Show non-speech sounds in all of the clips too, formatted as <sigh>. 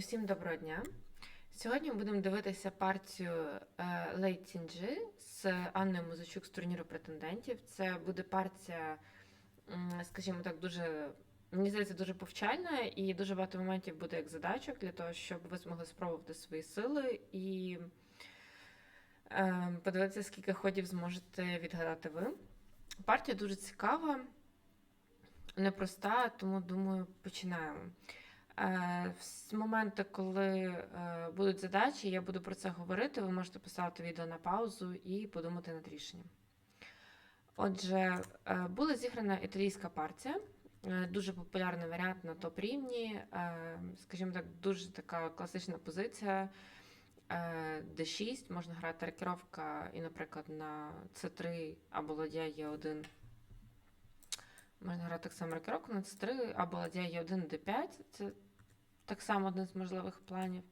Усім доброго дня. Сьогодні ми будемо дивитися партію е, Лейт Тінджи з Анною Музичук з турніру претендентів. Це буде партія, скажімо так, дуже, мені здається, дуже повчальна і дуже багато моментів буде як задачок для того, щоб ви змогли спробувати свої сили і е, подивитися, скільки ходів зможете відгадати ви. Партія дуже цікава, непроста, тому думаю, починаємо. Е, З моменту, коли е, будуть задачі, я буду про це говорити. Ви можете поставити відео на паузу і подумати над рішенням. Отже, е, була зіграна італійська партія, дуже популярний варіант на топ-рівні, скажімо так, дуже така класична позиція. е, D6, можна грати рокіровка і, наприклад, на C3 або ладья Е1. Можна грати так само рокіровку на C3 або ладья Е1, D5. Це так само один з можливих планів.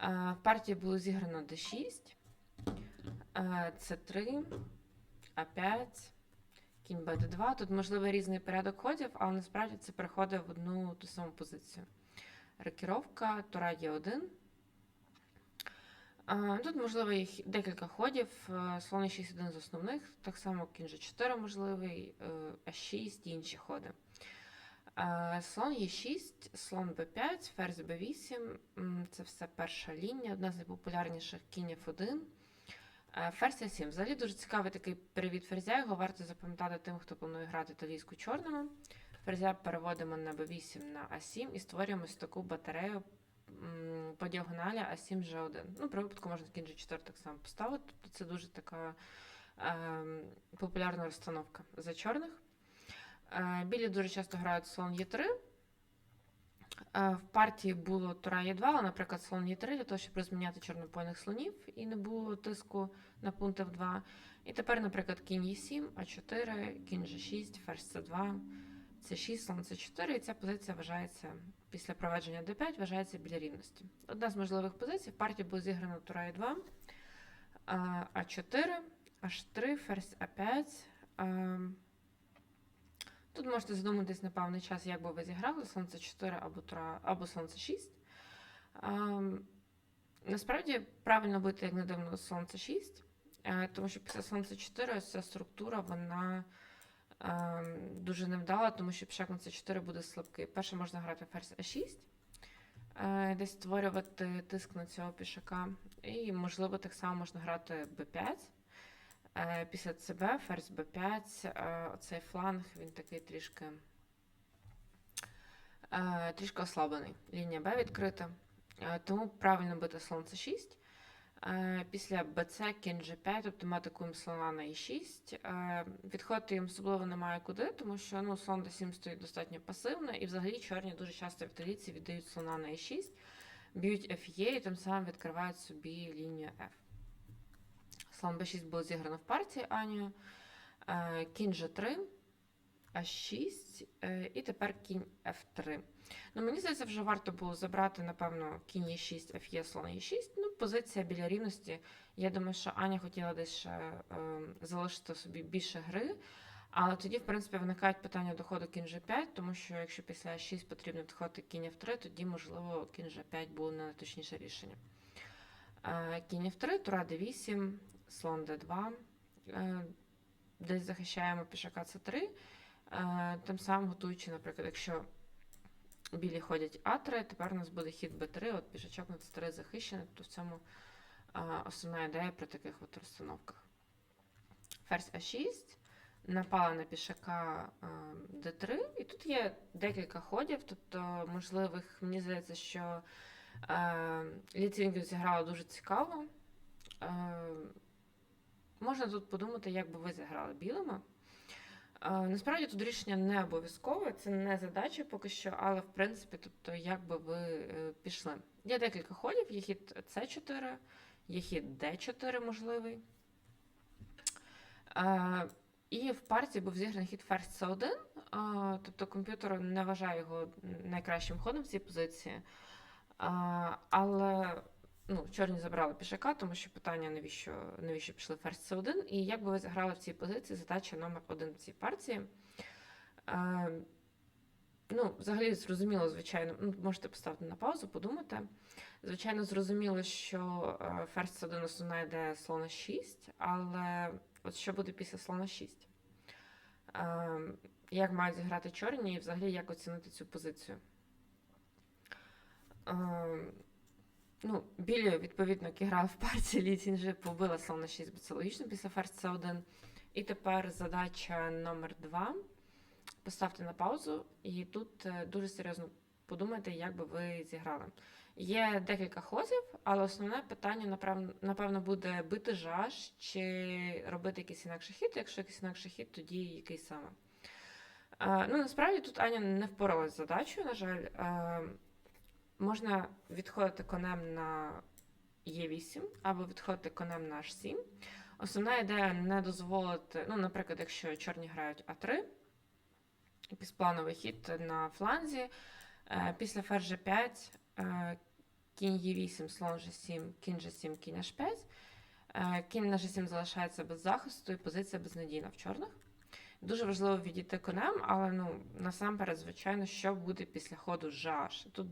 В партії було зіграно D6, е, C3, А5, кінь Б2. Тут можливий різний порядок ходів, але насправді це переходить в одну ту саму позицію. Рокіровка, Тура Е1. Е, Тут можливо є декілька ходів. Слон Е6 один з основних, так само кінь G4 можливий, е, А6 і інші ходи. Е, Слон Е6, слон Б5, ферзь Б8. Це все перша лінія, одна з найпопулярніших кінь F1. Е, Ферзь А7. Взагалі дуже цікавий такий перевід ферзя. Його варто запам'ятати тим, хто планує грати італійську чорному. Ферзя переводимо на Б8 на А7 і створюємо ось таку батарею по діагоналі А7 G1. Ну, при випадку можна кінь G4 так само поставити. Тобто це дуже така ем, популярна розстановка за чорних. Е, Білі дуже часто грають слон Е3. Е, В партії було Тура Е2, але, наприклад, слон Е3 для того, щоб розміняти чорнопольних слонів і не було тиску на пункт F2. І тепер, наприклад, кінь Е7, А4, кінь G6, ферзь С2, С6, слон С4. І ця позиція вважається після проведення D5, вважається біля рівності. Одна з можливих позицій. В партії було зіграно Тура Е2, е, А4, H3, ферзь А5. Тут можете задуматись на певний час, як би ви зіграли Сонце 4 або Тура, або Сонце 6. Ем, насправді правильно бити, як не дивно, Сонце 6, е, тому що після Сонце 4 ця структура вона ем, дуже невдала, тому що пішак на С4 буде слабкий. Перше можна грати ферзь А6, е, десь створювати тиск на цього пішака. І, можливо, так само можна грати Б5. Е, Після ЦБ, ферзь Б5, е, оцей фланг, він такий трішки, е, трішки ослаблений. Лінія Б відкрита. Тому правильно бити слон С6. Е, Після БЦ кінь G5, тобто ми атакуємо слона на E6. Е, Відходити їм особливо немає куди, тому що ну, слон D7 стоїть достатньо пасивно, і взагалі чорні дуже часто в італійці віддають слона на E6, б'ють FE і тим самим відкривають собі лінію F. Слон b6 було зіграно в партії Анію. Е, Кінь G3, А6 е, і тепер кінь F3. Ну, мені здається, вже варто було забрати, напевно, кінь Е6, Ф'є, слон Е6. Ну, позиція біля рівності. Я думаю, що Аня хотіла десь ще е, залишити собі більше гри. Але тоді, в принципі, виникають питання доходу кінь G5, тому що якщо після А6 потрібно відходити кінь F3, тоді, можливо, кінь G5 було не найточніше рішення. Е, Кінь F3, Тура D8, слон D2. Е, Десь захищаємо пішака С3. Е, Тим самим готуючи, наприклад, якщо білі ходять А3, тепер у нас буде хід Б3, от пішачок на С3 захищений, то в цьому е, основна ідея при таких от розстановках. Ферзь А6, напала на пішака е, Д3, і тут є декілька ходів, тобто можливих, мені здається, що Ліцвінгів зіграла дуже цікаво. Можна тут подумати, як би ви зіграли білими. Е, Насправді тут рішення не обов'язкове, це не задача поки що, але в принципі, тобто, як би ви е, пішли. Є декілька ходів, є хід С4, є хід Д4 можливий. Е, І в партії був зіграний хід ферзь С1, е, тобто комп'ютер не вважає його найкращим ходом в цій позиції. Але ну, чорні забрали пішака, тому що питання, навіщо, навіщо пішли ферзь С1, і як би ви заграли в цій позиції, задача номер один в цій партії. Е, ну, взагалі зрозуміло, звичайно, ну, можете поставити на паузу, подумати. Звичайно, зрозуміло, що е, ферзь це один основна ідея слона 6, але от що буде після слона 6? Е, як мають зіграти чорні і взагалі як оцінити цю позицію? Е, ну, білі, відповідно, грали в партії, Літін вже побила слона 6, бо це логічно після ферзь С1. І тепер задача номер 2. Поставте на паузу, і тут е, дуже серйозно подумайте, як би ви зіграли. Є декілька ходів, але основне питання, напевно, буде бити жаж чи робити якийсь інакший хід. Якщо якийсь інакший хід, тоді який саме. Е, ну, насправді тут Аня не впоралась з задачею, на жаль. Можна відходити конем на Е8 або відходити конем на H7. Основна ідея не дозволити, ну, наприклад, якщо чорні грають А3, якийсь плановий хід на фланзі. Е, Після ферзь G5, е, кінь Е8, слон G7, кінь G7, кінь H5. Е, Кінь на G7 залишається без захисту і позиція безнадійна в чорних. Дуже важливо відійти конем, але ну, насамперед, звичайно, що буде після ходу жаш. Тут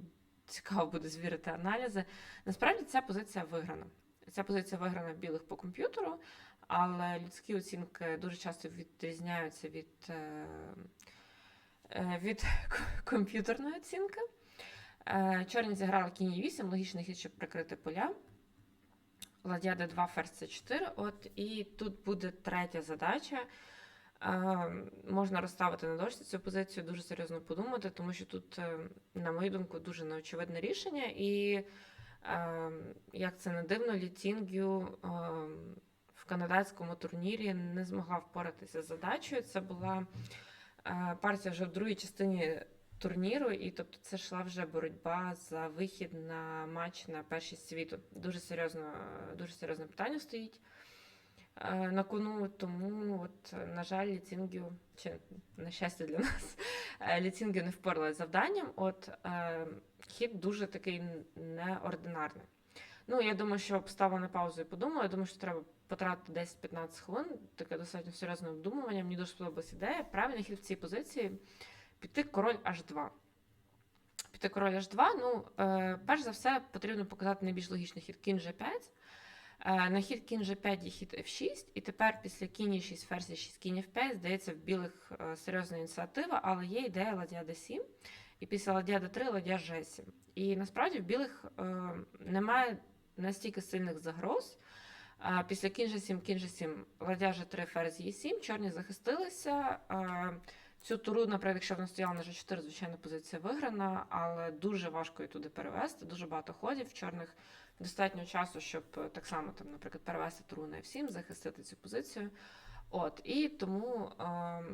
цікаво буде звірити аналізи. Насправді ця позиція виграна. Ця позиція виграна білих по комп'ютеру, але людські оцінки дуже часто відрізняються від, е, е, від <laughs> комп'ютерної оцінки. Е, Чорні зіграли кінь 8, логічний хід, щоб прикрити поля. Ладья d2, ферзь c4. От, і тут буде третя задача. Можна розставити на дошці цю позицію, дуже серйозно подумати, тому що тут, е, на мою думку, дуже неочевидне рішення. І е, як це не дивно, Літінгю е, в канадському турнірі не змогла впоратися з задачею. Це була партія вже в другій частині турніру, і тобто це йшла вже боротьба за вихід на матч на першість світу. Дуже серйозно, дуже серйозне питання стоїть на кону. Тому, от, на жаль, ліцінгю, чи на щастя для <laughs> нас, е, ліцінгю не впоралась з завданням. От хід дуже такий неординарний. Ну, я думаю, що поставила на паузу і подумала. Я думаю, що треба потратити 10-15 хвилин. Таке достатньо серйозне обдумування. Мені дуже сподобалась ідея. Правильний хід в цій позиції піти король H2. Піти король H2. Ну, е, перш за все, потрібно показати найбільш логічний хід кінь G5. Е, на хід кінь G5 є хід F6, і тепер після кінь 6 ферзь 6 кінь F5, здається, в білих е, серйозна ініціатива, але є ідея ладья D7, і після ладья D3 ладья G7. І насправді в білих е, немає настільки сильних загроз. Після кінь G7, кінь G7, ладья G3, ферзь E7, чорні захистилися. Цю туру, наприклад, якщо вона стояла на G4, звичайно, позиція виграна, але дуже важко її туди перевести. Дуже багато ходів чорних. Достатньо часу, щоб е, так само, там, наприклад, перевести туру на F7, захистити цю позицію. От, і тому е,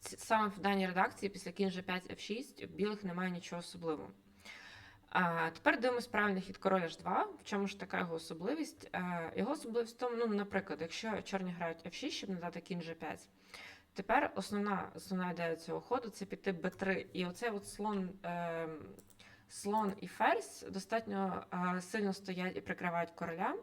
саме в даній редакції після кінь G5 F6 білих немає нічого особливого. А, тепер дивимось правильний хід король H2. В чому ж така його особливість? Е, його особливість в тому, ну, наприклад, якщо чорні грають F6, щоб надати кінь G5, Тепер основна, основна ідея цього ходу це піти Б3. І оцей от слон, е, слон і ферзь достатньо е, сильно стоять і прикривають короля.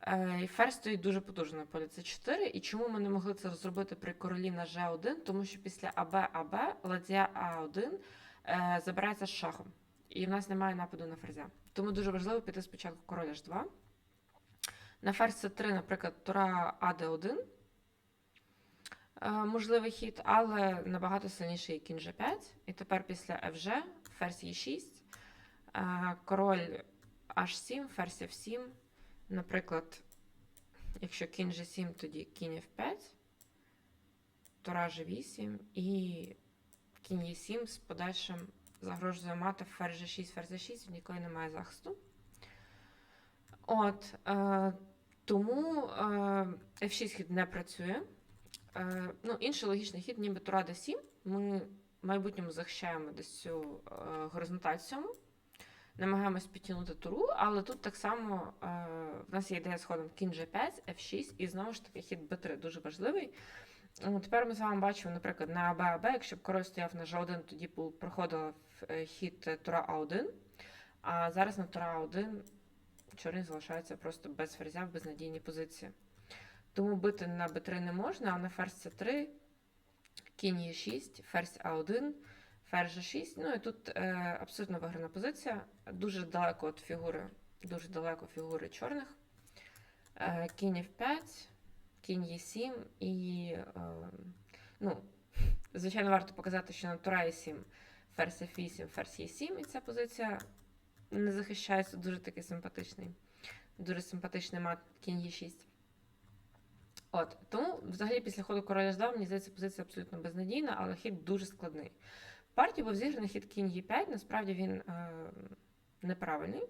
Е, і ферзь стоїть дуже потужно на полі С4. І чому ми не могли це зробити при королі на Ж1? Тому що після АБ АБ ладья А1 е, забирається з шахом. І в нас немає нападу на ферзя. Тому дуже важливо піти спочатку король H2. На ферзь С3, наприклад, тура АД1 е, можливий хід, але набагато сильніший кінь G5. І тепер після FG ферзь Е6, е, король H7, ферзь F7. Наприклад, якщо кінь G7, тоді кінь F5, тура G8 і кінь Е7 з подальшим загрожує мати ферзь G6, ферзь G6, в ніколи немає захисту. От, е, тому е, F6 хід не працює. Е, ну, інший логічний хід, ніби тура d7. Ми в майбутньому захищаємо десь цю е, горизонталь сьому. Намагаємось підтягнути туру, але тут так само е, в нас є ідея з ходом кінь G5, F6, і знову ж таки хід B3 дуже важливий. Ну, Тепер ми з вами бачимо, наприклад, на АБ АБ, якщо б король стояв на G1, тоді б проходила е, хід тура А1. А зараз на тура А1 чорні залишаються просто без ферзя в безнадійній позиції. Тому бити на Б3 не можна, а на ферзь С3 кінь Е6, ферзь А1, ферзь G6. Ну і тут е, абсолютно виграна позиція. Дуже далеко від фігури, дуже далеко фігури чорних. Е, кінь F5, кінь Е7 і, е, ну, <laughs> звичайно, варто показати, що на тура Е7, ферзь F8, ферзь Е7, і ця позиція не захищається, дуже такий симпатичний. Дуже симпатичний мат кінь Е6. От, тому, взагалі, після ходу короля H2, мені здається, позиція абсолютно безнадійна, але хід дуже складний. В партії був зіграний хід кінь Е5, насправді він е, неправильний.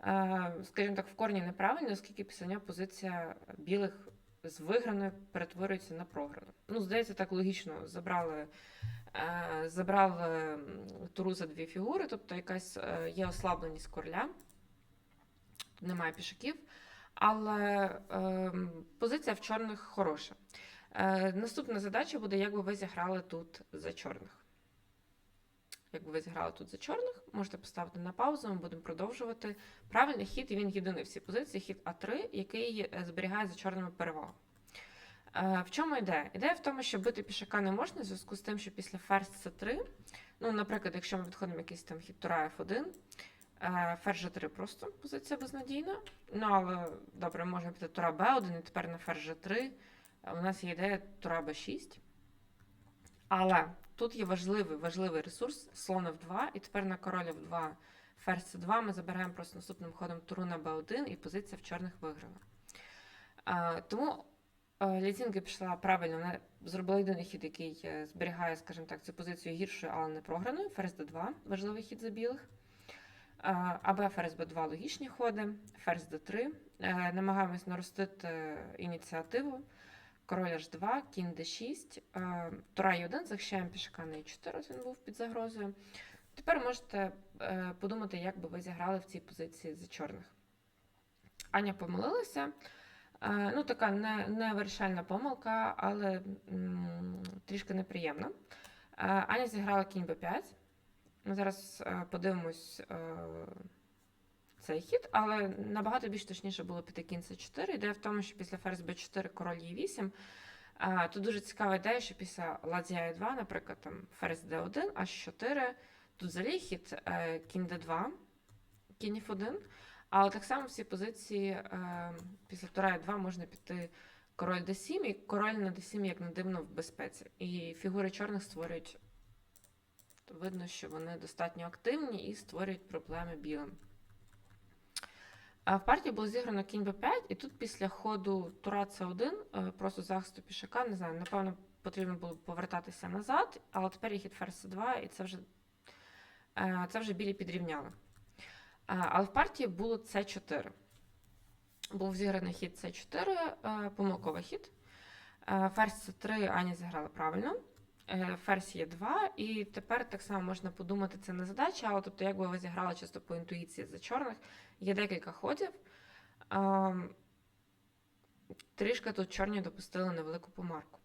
Е, скажімо так, в корні неправильний, оскільки після нього позиція білих з виграної перетворюється на програну. Ну, здається, так логічно забрали, е, забрали туру за дві фігури, тобто якась е, є ослабленість короля, немає пішаків. Але е, позиція в чорних хороша. Е, наступна задача буде, як би ви зіграли тут за чорних. Як би ви зіграли тут за чорних, можете поставити на паузу, ми будемо продовжувати. Правильний хід, він єдиний в цій позиції, хід А3, який е, зберігає за чорними перевагу. Е, в чому ідея? Ідея в тому, що бити пішака не можна, в зв'язку з тим, що після ферзь С3, ну, наприклад, якщо ми відходимо якийсь там хід тура F1, Е, Ферзь G3 просто позиція безнадійна. Ну, але добре, можна піти тура Б1 і тепер на ферзь G3. Е, У нас є ідея тура Б6. Але тут є важливий важливий ресурс слон F2, і тепер на король F2 ферзь C2 ми забираємо просто наступним ходом туру на Б1, і позиція в чорних виграла. Е, Тому е, Літінки пішла правильно, вона зробила єдиний хід, який е, зберігає, скажімо так, цю позицію гіршою, але не програною. Ферзь D2, важливий хід за білих. АБ ферзь Б2 логічні ходи, ферзь Д3. Е, Намагаємось наростити ініціативу. Король H2, кінь D6, е, Тура Е1, захищаємо пішака на Е4, він був під загрозою. Тепер можете е, подумати, як би ви зіграли в цій позиції за чорних. Аня помилилася. Е, Ну, така не, не вирішальна помилка, але м, трішки неприємна. Е, Аня зіграла кінь Б5. Ми зараз е, подивимось е, цей хід, але набагато більш точніше було піти кінь С4. Ідея в тому, що після ферзь Б4 король Е8. Е, тут дуже цікава ідея, що після ладзя Е2, наприклад, там ферзь Д1, H4, тут взагалі хід кінь Д2, кінь F1. Але так само в цій позиції після тура Е2 можна піти король Д7, і король на Д7, як не дивно, в безпеці. І фігури чорних створюють видно, що вони достатньо активні і створюють проблеми білим. В партії було зіграно кінь Б5, і тут після ходу тура С1, е, просто захисту пішака, не знаю, напевно, потрібно було повертатися назад, але тепер є хід ферзь С2, і це вже, е, це вже білі підрівняли. Але в партії було С4. Був зіграний хід С4, е, помилковий хід. Е, Ферзь С3 Аня зіграла правильно е, ферзь є 2, і тепер так само можна подумати, це не задача, але тобто, як би ви зіграли чисто по інтуїції за чорних, є декілька ходів. Ем, Трішки тут чорні допустили невелику помарку.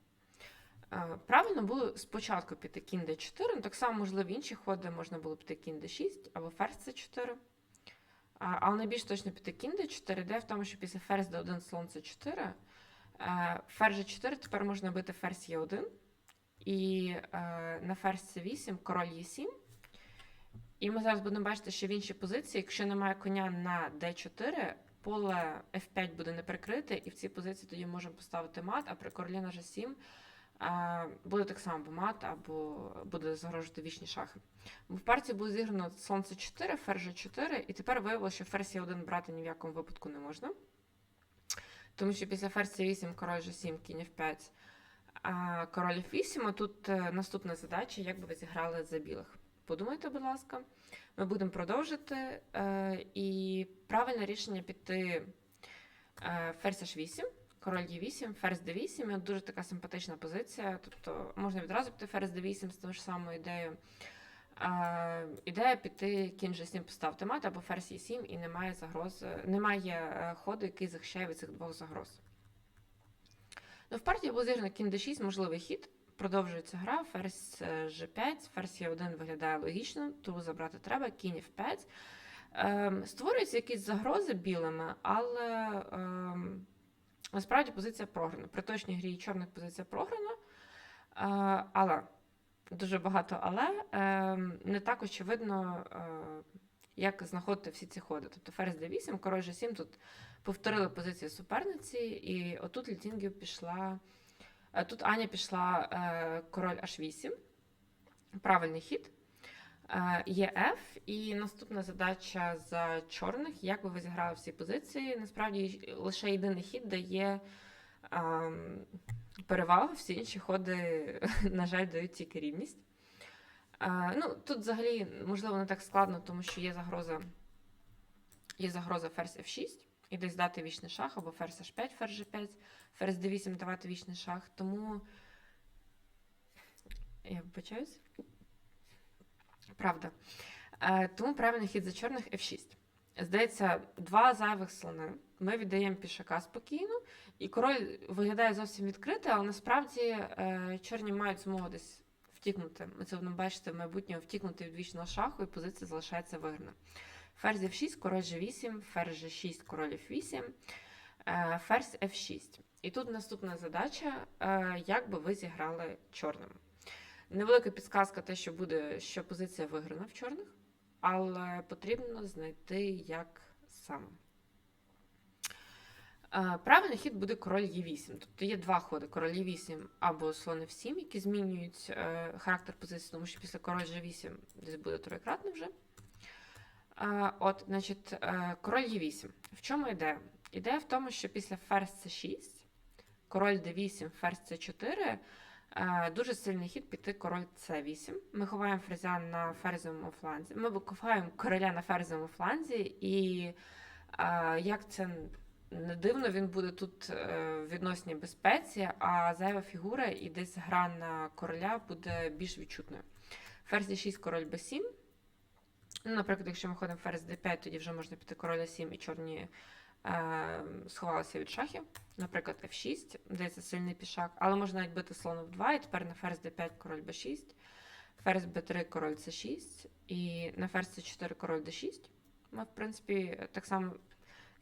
Е, Правильно було спочатку піти кінь d4, ну так само, можливо, інші ходи можна було піти кінь d6 або ферзь c4. А, Але найбільш точно піти кінь d4, ідея в тому, що після ферзь d1 слон c4, е, ферзь g4 тепер можна бити ферзь e1, і е, на ферзь c8 король e7. І ми зараз будемо бачити, що в іншій позиції, якщо немає коня на d4, поле f5 буде не прикрите, і в цій позиції тоді можемо поставити мат, а при королі на g7 е, буде так само або мат, або буде загрожувати вічні шахи. В партії було зіграно слон c4, ферзь g4, і тепер виявилося, що ферзь e1 брати ні в якому випадку не можна. Тому що після ферзь c8, король g7, кінь f5, король f8, а тут е, наступна задача, як би ви зіграли за білих. Подумайте, будь ласка, ми будемо продовжити. Е, і правильне рішення піти е, ферзь h8, король e8, ферзь d8. І Дуже така симпатична позиція. Тобто можна відразу піти ферзь d8 з тою ж самою ідеєю. Ідея піти кінь g7 поставити мат або ферзь e7 і немає загроз, немає ходу, який захищає від цих двох загроз. Ну, в партії був зіграно кінь d6, можливий хід. Продовжується гра, ферзь е, g5, ферзь e1 виглядає логічно, тому забрати треба, кінь f5. Ем, створюються якісь загрози білими, але ем, насправді позиція програна. При точній грі чорних позиція програна. Е, але дуже багато але е, не так очевидно, е, як знаходити всі ці ходи. Тобто ферзь d8, король g7 тут повторили позиції суперниці, і отут Літінгів пішла. е, Тут Аня пішла е, король h8. Правильний хід. Е, Є F, і наступна задача за чорних, як би ви зіграли всі позиції. Насправді лише єдиний хід дає ем, перевагу, всі інші ходи, <laughs> на жаль, дають тільки рівність. Е, ну, тут взагалі, можливо, не так складно, тому що є загроза, є загроза ферзь F6, і десь дати вічний шах, або ферзь H5, ферзь G5, ферзь D8 давати вічний шах. Тому я вибачаюсь. Правда. Е, тому правильний хід за чорних F6. Здається, два зайвих слони. Ми віддаємо пішака спокійно, і король виглядає зовсім відкритий, але насправді е, чорні мають змогу десь втікнути. Це будемо бачити в майбутньому втікнути від вічного шаху, і позиція залишається виграна. Ферзь F6, король G8, ферзь G6, король F8, е, ферзь F6. І тут наступна задача, е, як би ви зіграли чорним. Невелика підсказка, те, що буде, що позиція виграна в чорних, але потрібно знайти, як саме. Правильний хід буде король Е8. Тобто є два ходи: король Е8 або слон F7, які змінюють е, характер позиції, тому що після король G8 десь буде троєкратний вже. От, значить, е, король Е8. В чому ідея? Ідея в тому, що після ферзь С6, король d8, ферзь С4, е, дуже сильний хід піти король С8. Ми ховаємо ферзя на ферзовому фланзі. Ми ховаємо короля на ферзовому фланзі, і як це не дивно, він буде тут е, в відносній безпеці, а зайва фігура і десь гра на короля буде більш відчутною. Ферзь d6, король b7. Ну, наприклад, якщо ми ходимо ферзь d5, тоді вже можна піти король a7 і чорні е, сховалися від шахів. Наприклад, f6, здається, сильний пішак, але можна навіть бити слон в 2, і тепер на ферзь d5 король b6, ферзь b3 король c6, і на ферзь c4 король d6. Ми, в принципі, так само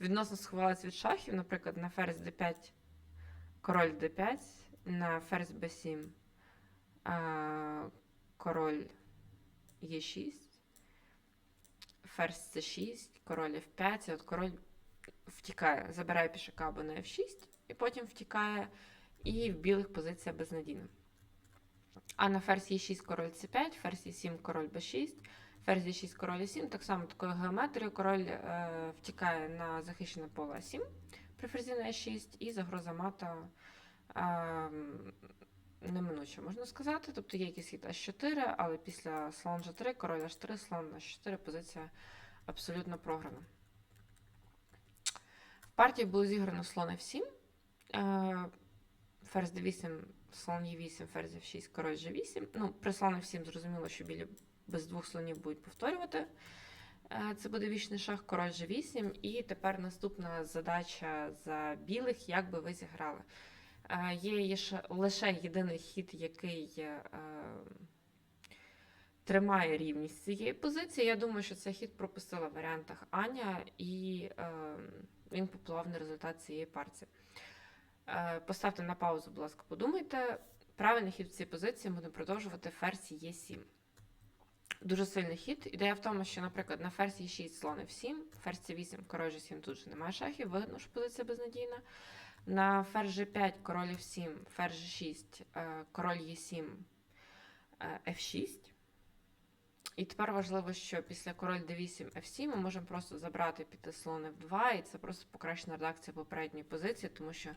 відносно сховалися від шахів, наприклад, на ферзь d5 король d5, на ферзь b7 е, король e6 ферзь c6, король f5, і от король втікає, забирає пішака або на f6, і потім втікає, і в білих позиція безнадійна. А на ферзь e6 король c5, ферзь e7 король b6, ферзь e6 король e7, так само такою геометрією король е, втікає на захищене поле a7 при ферзі на e6, і загроза мата е, неминуче, можна сказати. Тобто є якийсь хід H4, але після слон G3, король H3, слон H4 позиція абсолютно програна. В партії було зіграно слон F7, е, ферзь D8, слон E8, ферзь F6, король G8. Ну, при слон F7 зрозуміло, що білі без двох слонів будуть повторювати. Е, Це буде вічний шах, король G8. І тепер наступна задача за білих, як би ви зіграли. Е, Є лише єдиний хід, який е, тримає рівність цієї позиції. Я думаю, що цей хід пропустила в варіантах Аня, і він попливав на результат цієї партії. Поставте на паузу, будь ласка, подумайте. Правильний хід в цій позиції будемо продовжувати ферзь Е7. Дуже сильний хід. Ідея в тому, що, наприклад, на ферзь Е6 слон F7, ферзь С8, король G7 тут же немає шахів, видно, що позиція безнадійна. На ферзь G5, король F7, ферзь G6, е, король Е7, е, F6. І тепер важливо, що після король D8, F7 ми можемо просто забрати піти слон F2, і це просто покращена редакція попередньої позиції, тому що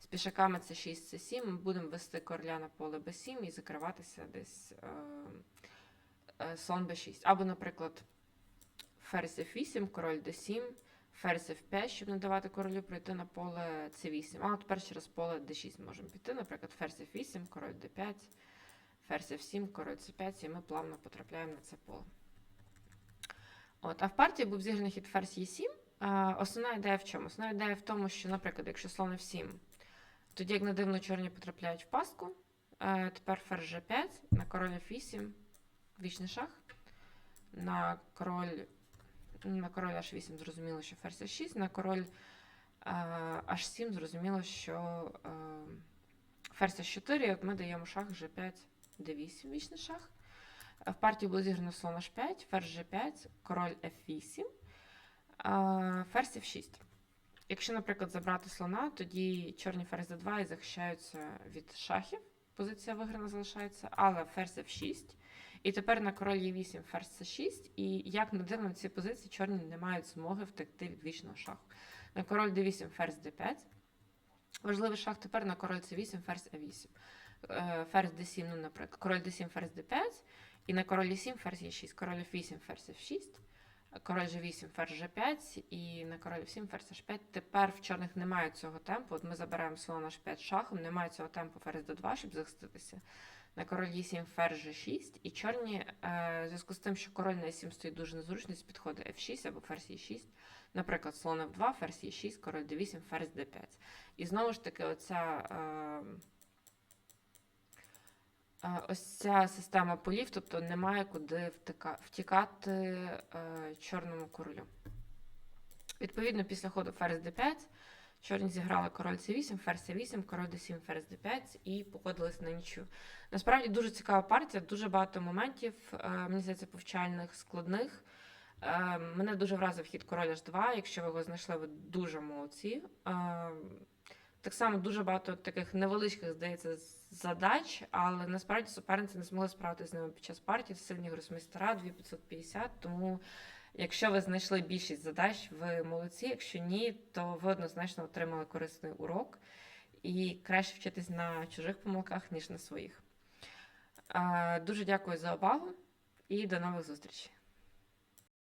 з пішаками це 6 C7, ми будемо вести короля на поле B7 і закриватися десь е, е, слон B6. Або, наприклад, ферзь F8, король D7, ферзь F5, щоб не давати королю пройти на поле C8. А от тепер через поле D6 можемо піти, наприклад, ферзь F8, король D5, ферзь F7, король C5, і ми плавно потрапляємо на це поле. От, а в партії був зіграний хід ферзь E7. Основна ідея в чому? Основна ідея в тому, що, наприклад, якщо слон F7, тоді, як не дивно, чорні потрапляють в пастку. Е, тепер ферзь G5, на король F8, вічний шах. На король, на король H8 зрозуміло, що ферзь H6, на король е, H7 зрозуміло, що е, ферзь H4, і от ми даємо шах G5, D8, вічний шах. Е, В партії було зіграно слон H5, ферзь G5, король F8, ферзь F6. Якщо, наприклад, забрати слона, тоді чорні ферзь D2 і захищаються від шахів. Позиція виграна залишається, але ферзь F6. І тепер на король Е8 ферзь С6. І як не дивно, на цій позиції чорні не мають змоги втекти від вічного шаху. На король D8 ферзь D5. Важливий шах тепер на король С8, ферзь А8. Е, Ферзь D7, ну, наприклад, король D7, ферзь D5. І на король Е7 ферзь Е6, король F8, ферзь F6. Король G8, ферзь G5 і на король F7, ферзь H5. Тепер в чорних немає цього темпу. От ми забираємо слон H5 шахом, немає цього темпу ферзь D2, щоб захиститися. На король Е7, ферзь G6. І чорні, е, в зв'язку з тим, що король на Е7 стоїть дуже незручно, з підходу F6 або ферзь Е6. Наприклад, слон F2, ферзь Е6, король D8, ферзь D5. І знову ж таки, оця. Е, е, Ось ця система полів, тобто немає куди втікати е, чорному королю. Відповідно, після ходу ферзь d5, чорні зіграли король c8, ферзь c8, король d7, ферзь d5 і погодились на нічю. Насправді дуже цікава партія, дуже багато моментів, е, мені здається, повчальних, складних. Е, мене дуже вразив хід король h2. Якщо ви його знайшли, ви дуже молодці. Е, так само дуже багато таких невеличких, здається, задач, але насправді суперниці не змогли справитися з ними під час партії. Сильні гросмейстера, 2550, тому якщо ви знайшли більшість задач, ви молодці. Якщо ні, то ви однозначно отримали корисний урок і краще вчитись на чужих помилках, ніж на своїх. Дуже дякую за увагу і до нових зустрічей.